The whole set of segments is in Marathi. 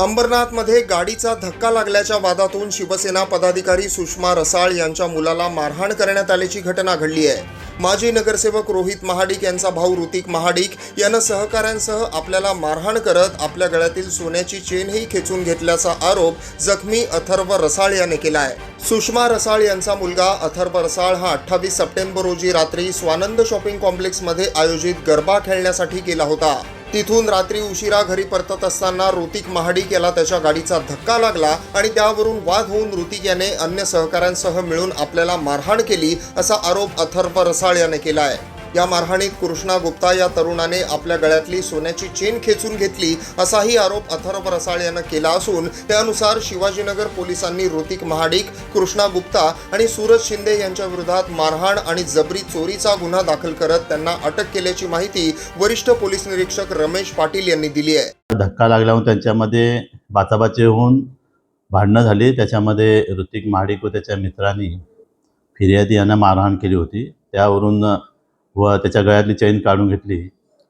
अंबरनाथमध्ये गाडीचा धक्का लागल्याच्या वादातून शिवसेना पदाधिकारी सुषमा रसाळ यांच्या मुलाला मारहाण करण्यात आल्याची घटना घडली आहे. माजी नगरसेवक रोहित महाडिक यांचा भाऊ ऋतिक महाडिक यानं सहकाऱ्यांसह आपल्याला मारहाण करत आपल्या गळ्यातील सोन्याची चेनही खेचून घेतल्याचा आरोप जखमी अथर्व रसाळ याने केला आहे. सुषमा रसाळ यांचा मुलगा अथर्व रसाळ हा अठ्ठावीस सप्टेंबर रोजी रात्री स्वानंद शॉपिंग कॉम्प्लेक्समध्ये आयोजित गरबा खेळण्यासाठी गेला होता. तिथून रात्री उशिरा घरी परतत असताना ऋतिक महाडिक याला त्याच्या गाडीचा धक्का लागला आणि त्यावरून वाद होऊन ऋतिक याने अन्य सहकाऱ्यांसह मिळून आपल्याला मारहाण केली असा आरोप अथर्व रसाळ याने केला आहे. या मारहाणीत कृष्णा गुप्ता या तरुणाने आपल्या गळ्यातली सोन्याची चेन खेचून घेतली असाही आरोप अथर्व रसाळ यानं केला असून त्यानुसार शिवाजीनगर पोलिसांनी ऋतिक महाडिक कृष्णा गुप्ता आणि सूरज शिंदे यांच्या विरोधात मारहाण आणि जबरी चोरीचा गुन्हा दाखल करत त्यांना अटक केल्याची माहिती वरिष्ठ पोलीस निरीक्षक रमेश पाटील यांनी दिली आहे. धक्का लागल्यावर त्यांच्यामध्ये बाचाबाचे होऊन भांडणं झाली. त्याच्यामध्ये ऋतिक महाडिक व त्याच्या मित्रांनी फिर्यादी यांना मारहाण केली होती. त्यावरून व त्याच्या गळ्यातली चैन काढून घेतली.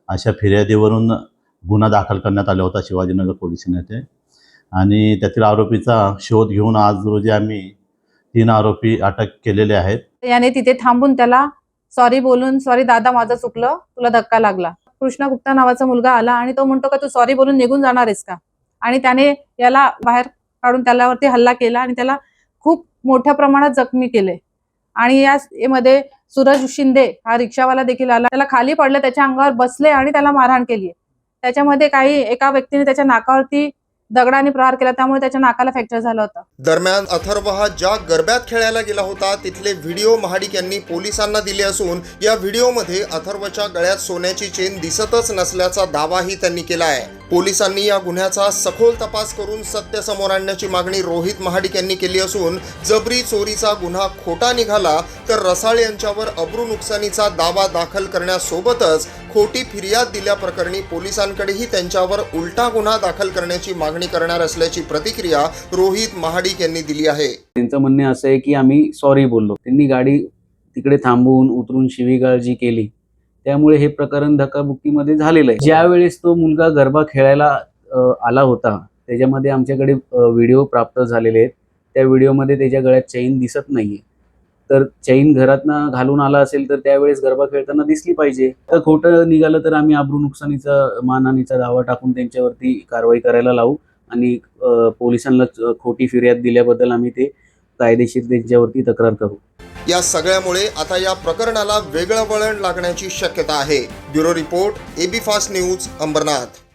अशा फिर्यादीवरून गुन्हा दाखल करण्यात आला होता शिवाजीनगर पोलीस येथे आणि त्यातील आरोपीचा शोध घेऊन आज रोजी आम्ही तीन आरोपी अटक केलेले आहेत. याने तिथे थांबून त्याला सॉरी बोलून सॉरी दादा माझं चुकलं. तुला धक्का लागला. कृष्णा गुप्ता नावाचा मुलगा आला आणि तो म्हणतो का तू सॉरी बोलून निघून जाणार आहेस का? आणि त्याने याला बाहेर काढून त्याच्यावरती हल्ला केला आणि त्याला खूप मोठ्या प्रमाणात जखमी केले. आणि या मध्ये सूरज शिंदे हा रिक्षावाला देखील आला. त्याला खाली पडले त्याच्या अंगावर बसले आणि त्याला मारहाण केली त्याच्यामध्ये काही एका व्यक्तीने त्याच्या नाकावरती दगडाने प्रहार केला त्यामुळे त्याच्या नाकाला फ्रॅक्चर झालं होतं. दरम्यान अथर्व हा ज्या गरब्यात खेळायला गेला होता तिथले व्हिडिओ महाडिक यांनी पोलिसांना दिले असून या व्हिडिओमध्ये अथर्वच्या गळ्यात सोन्याची चेन दिसतच नसल्याचा दावाही त्यांनी केला आहे. पोलिसांनी या गुन्ह्याचा सखोल तपास करून सत्य समोर आणण्याची मागणी रोहित महाडिक यांनी केली असून जबरी चोरीचा गुन्हा खोटा निघाला तर रसाळ यांच्यावर अब्रू नुकसानीचा दावा दाखल करण्यासोबतच खोटी फिर्याद दिल्याप्रकरणी पोलिसांकडेही त्यांच्यावर उलटा गुन्हा दाखल करण्याची मागणी करणार असल्याची प्रतिक्रिया रोहित महाडिक यांनी दिली आहे. त्यांचं म्हणणे असं आहे की आम्ही सॉरी बोललो. त्यांनी गाडी तिकडे थांबवून उतरून शिवीगाळजी केली त्यामुळे हे प्रकरण धक्काबुक्कीमध्ये झालेलं आहे. ज्यावेळेस तो मुलगा गरबा खेळायला आला होता त्याच्यामध्ये आमच्याकडे व्हिडिओ प्राप्त झालेले आहेत. त्या व्हिडिओमध्ये त्याच्या गळ्यात चैन दिसत नाहीये. तर चैन घरातनं घालून आला असेल तर त्यावेळेस गरबा खेळताना दिसली पाहिजे. तर खोटं निघालं तर आम्ही आब्रू नुकसानीचा मानहानीचा दावा टाकून त्यांच्यावरती कारवाई करायला लावू आणि पोलिसांना खोटी फिर्याद दिल्याबद्दल आम्ही ते कायदेशीर त्यांच्यावरती तक्रार करू. या सगळ्यामुळे आता या प्रकरणाला वेगळं वळण लागण्याची शक्यता आहे. Bureau report AB fast news Ambernath.